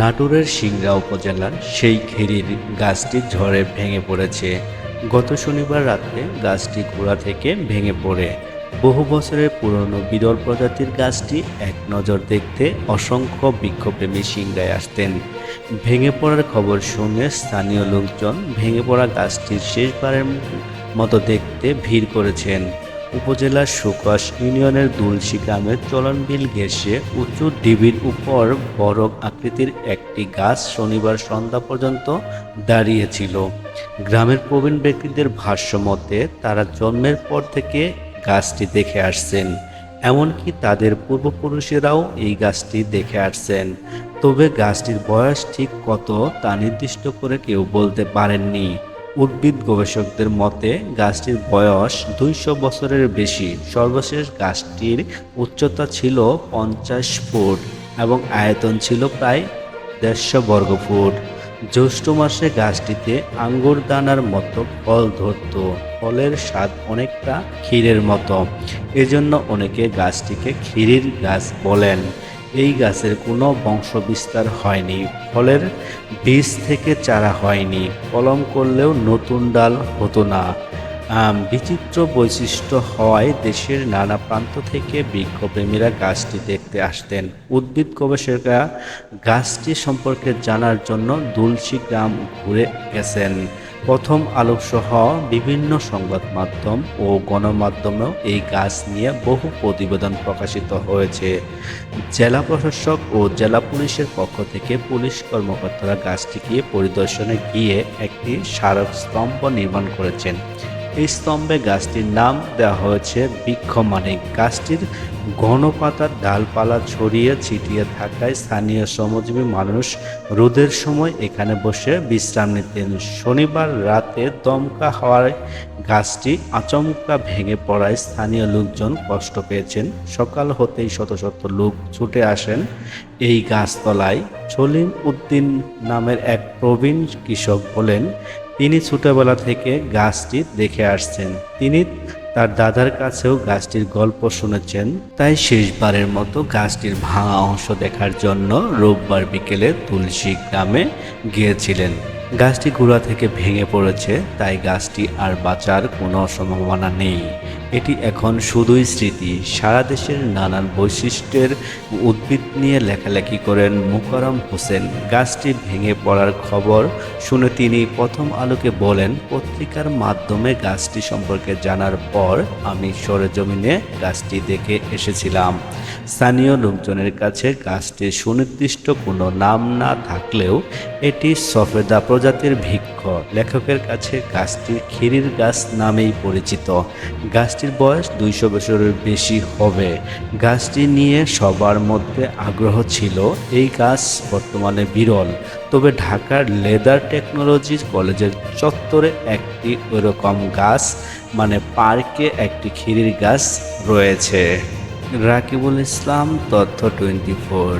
নাটোরের সিংড়া উপজেলার সেই খেরির গাছটি ঝড়ে ভেঙে পড়েছে। গত শনিবার রাতে গাছটি গোড়া থেকে ভেঙে পড়ে। বহু বছরের পুরনো বিরল প্রজাতির গাছটি এক নজর দেখতে অসংখ্য বৃক্ষপ্রেমী সিংড়ায় আসতেন। ভেঙে পড়ার খবর শুনে স্থানীয় লোকজন ভেঙে পড়া গাছটির শেষবারের মতো দেখতে ভিড় করেছেন। উপজেলার সুকস ইউনিয়নের দুলসি গ্রামের চলনবিল ঘেঁষে উঁচু ডিবির উপর বড় আকৃতির একটি গাছ শনিবার সন্ধ্যা পর্যন্ত দাঁড়িয়েছিল। গ্রামের প্রবীণ ব্যক্তিদের ভাষ্য মতে, তারা জন্মের পর থেকে গাছটি দেখে আসছেন। এমনকি তাদের পূর্বপুরুষেরাও এই গাছটি দেখে আসছেন। তবে গাছটির বয়স ঠিক কত তা নির্দিষ্ট করে কেউ বলতে পারেননি। উদ্ভিদ গবেষকদের মতে, গাছটির বয়স দুইশো বছরের বেশি। সর্বশেষ গাছটির উচ্চতা ছিল পঞ্চাশ ফুট এবং আয়তন ছিল প্রায় দেড়শো বর্গ ফুট। জ্যৈষ্ঠ মাসে গাছটিতে আঙ্গুর দানার মতো ফল ধরত। ফলের স্বাদ অনেকটা ক্ষীরের মতো। এজন্য অনেকে গাছটিকে ক্ষীরির গাছ বলেন। এই গাছের কোনো বংশবিস্তার হয়নি, ফলের বীজ থেকে চারা হয়নি, কলম করলেও নতুন ডাল হতো না। বিচিত্র বৈশিষ্ট্য হওয়ায় দেশের নানা প্রান্ত থেকে বৃক্ষপ্রেমীরা গাছটি দেখতে আসতেন। উদ্ভিদ গবেষকরা গাছটি সম্পর্কে জানার জন্য দুলসি গ্রাম ঘুরে গেছেন। প্রথম আলোকসহ বিভিন্ন সংবাদ মাধ্যম ও গণমাধ্যমেও এই গাছ নিয়ে বহু প্রতিবেদন প্রকাশিত হয়েছে। জেলা প্রশাসক ও জেলা পুলিশের পক্ষ থেকে পুলিশ কর্মকর্তারা গাছটিকে পরিদর্শনে গিয়ে একটি স্মারক স্তম্ভ নির্মাণ করেছেন। এই স্তম্ভে গাছটির নাম দেওয়া হয়েছে বৃক্ষমানিক গাছটির ঘন পাতার ডালপালা ছড়িয়ে ছিটিয়ে থাকায় স্থানীয় শ্রমজীবী মানুষ রোদের সময় এখানে বসে বিশ্রাম নিতেন। শনিবার রাতে দমকা হওয়ায় গাছটি আচমকা ভেঙে পড়ায় স্থানীয় লোকজন কষ্ট পেয়েছেন। সকাল হতেই শত শত লোক ছুটে আসেন এই গাছতলায়। সলিম উদ্দিন নামের এক প্রবীণ কৃষক বলেন তিনি ছোটবেলা থেকে গাছটি দেখে আসছেন। তিনি তার দাদার কাছেও গাছটির গল্প শুনেছেন। তাই শেষবারের মতো গাছটির ভাঙা অংশ দেখার জন্য রোববার বিকেলে তুলসী গ্রামে গিয়েছিলেন। গাছটি গোড়া থেকে ভেঙে পড়েছে, তাই গাছটি আর বাঁচার কোনো সম্ভাবনা নেই। এটি এখন শুধুই স্মৃতি, সারা দেশের নানান বৈশিষ্ট্যের উদ্ভিদ নিয়ে লেখালেখি করেন মুকারম হোসেন। গাছটি ভেঙে পড়ার খবর শুনে তিনি প্রথম আলোকে বলেন, পত্রিকার মাধ্যমে গাছটি সম্পর্কে জানার পর আমি সরেজমিনে গাছটি দেখে এসেছিলাম। স্থানীয় লোকজনের কাছে গাছটির সুনির্দিষ্ট কোনো নাম না থাকলেও এটি সফেদা প্রজাতির ভিক্ষ লেখকের কাছে গাছটি খিরির গাছ নামেই পরিচিত। গাছটির বয়স দুইশো বছরের বেশি হবে। গাছটি নিয়ে সবার মধ্যে আগ্রহ ছিল। এই গাছ বর্তমানে বিরল। তবে ঢাকার লেদার টেকনোলজি কলেজের চত্বরে একটি ওরকম গাছ মানে পার্কে একটি খিরির গাছ রয়েছে। রাকিবুল ইসলাম, তথ্য টোয়েন্টি ফোর।